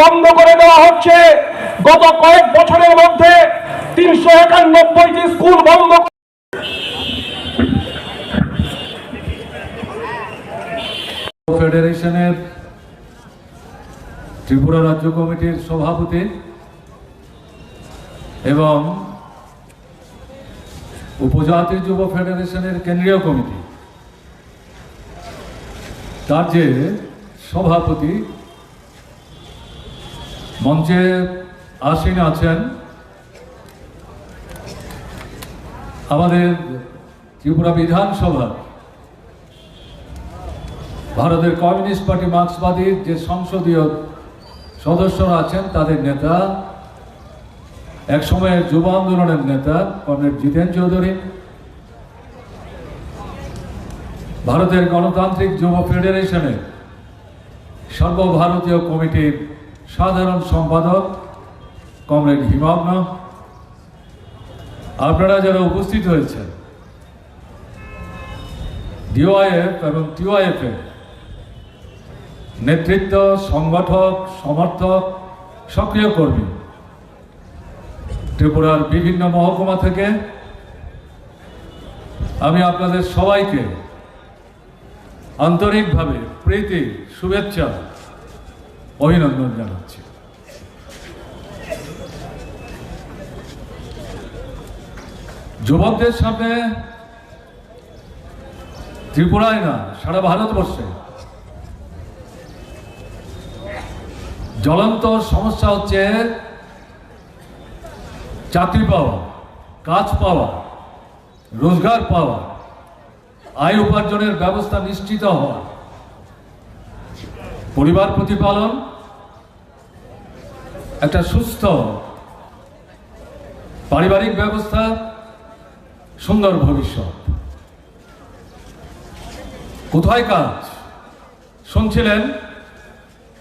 বন্ধ করে দেওয়া হচ্ছে। গত কয়েক বছরের মধ্যে তিনশো একানব্বইটি স্কুল বন্ধ ফেডারেশনের ত্রিপুরা রাজ্য কমিটির সভাপতি এবং উপজাতি যুব ফেডারেশনের কেন্দ্রীয় কমিটি। তার যে সভাপতি মঞ্চে আসীন আছেন আমাদের ত্রিপুরা বিধানসভার ভারতের কমিউনিস্ট পার্টি মার্ক্সবাদীর যে সংসদীয় সদস্যরা আছেন তাদের নেতা, এক সময়ের যুব আন্দোলনের নেতা কমরেড জিতেন চৌধুরী, ভারতের গণতান্ত্রিক যুব ফেডারেশনের সর্বভারতীয় কমিটির সাধারণ সম্পাদক কমরেড হিমগ্ন আপনারা যারা উপস্থিত হয়েছেন ডিওআইএফ এবং টিওআইএফ এর নেতৃত্ব, সংগঠক, সমর্থক, সক্রিয় কর্মী ত্রিপুরার বিভিন্ন মহকুমা থেকে আমি আপনাদের সবাইকে আন্তরিকভাবে প্রীতি, শুভেচ্ছা অভিনন্দন জানাচ্ছি। যুবকদের সামনে ত্রিপুরায় না, সারা ভারতবর্ষে। জ্বলন্ত সমস্যা হচ্ছে চাকরি পাওয়া, কাজ পাওয়া, রোজগার পাওয়া, আয় উপার্জনের ব্যবস্থা নিশ্চিত হওয়া। পরিবার প্রতিপালন একটা সুস্থ পারিবারিক ব্যবস্থা, সুন্দর ভবিষ্যৎ। কোথায় কাজ? শুনছিলেন?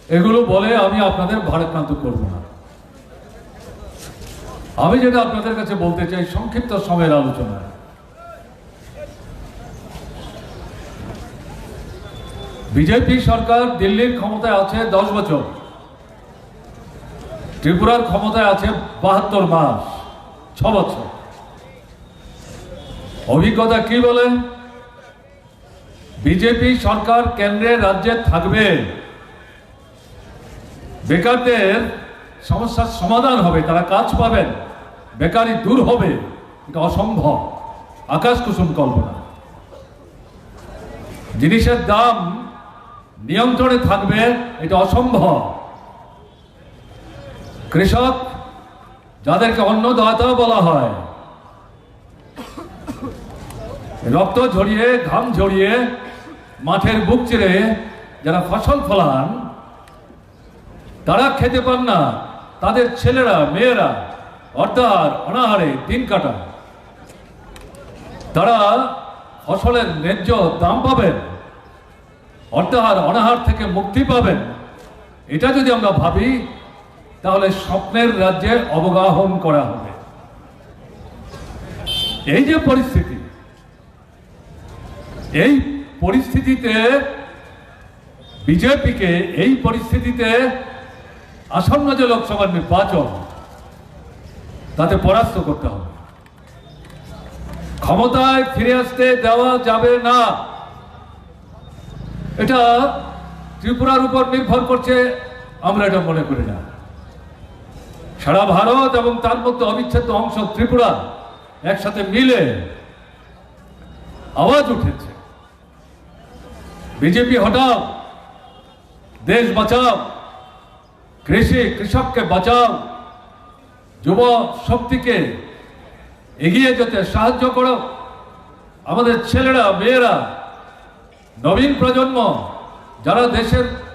এগুলো বলে আমি আপনাদের ভারাক্রান্ত করব না। আমি যেটা আপনাদের কাছে বলতে চাই, সংক্ষিপ্ত সময়ের আলোচনা। বিজেপি সরকার দিল্লির ক্ষমতায় আছে দশ বছর। ত্রিপুরার ক্ষমতায় আছে বাহাত্তর মাস, ছ বছর। অভিজ্ঞতা কি বলে? বিজেপি সরকার কেন্দ্রে রাজ্যে থাকবে। বেকারদের সমস্যার সমাধান হবে, তারা কাজ পাবেন। বেকারি দূর হবে, এটা অসম্ভব। আকাশ কুসুম কল্পনা। জিনিসের দাম নিয়ন্ত্রণে থাকবে, এটা অসম্ভব। কৃষক, যাদেরকে অন্নদাতা বলা হয়, রক্ত ঝরিয়ে, ঘাম ঝরিয়ে, মাঠের বুক চিরে যারা ফসল ফলান, তারা খেতে পান না। তাদের ছেলেরা, মেয়েরা অর্ধার অনাহারে দিন কাটায় তারা ফসলের ন্যায্য দাম পাবেন অর্ধাহার অনাহার থেকে মুক্তি পাবেন। এটা যদি আমরা ভাবি তাহলে স্বপ্নের রাজ্যে অবগাহন করা হবে। এই যে পরিস্থিতি, এই পরিস্থিতিতে বিজেপিকে এই পরিস্থিতিতে আসন্ন যে লোকসভা নির্বাচন, তাতে পরাস্ত করতে হবে। ক্ষমতায় ফিরে আসতে দেওয়া যাবে না। এটা ত্রিপুরার উপর নির্ভর করছে, আমরা এটা মনে করি না। সারা ভারত এবং তার মধ্যে অবিচ্ছেদ্য অংশ ত্রিপুরা একসাথে মিলে আওয়াজ উঠেছে। বিজেপি, হটাও। দেশ বাঁচাও। কৃষি, কৃষককে বাঁচাও। যুব শক্তিকে এগিয়ে যেতে সাহায্য করো। আমাদের ছেলেরা, মেয়েরা, নবীন প্রজন্ম, যারা দেশের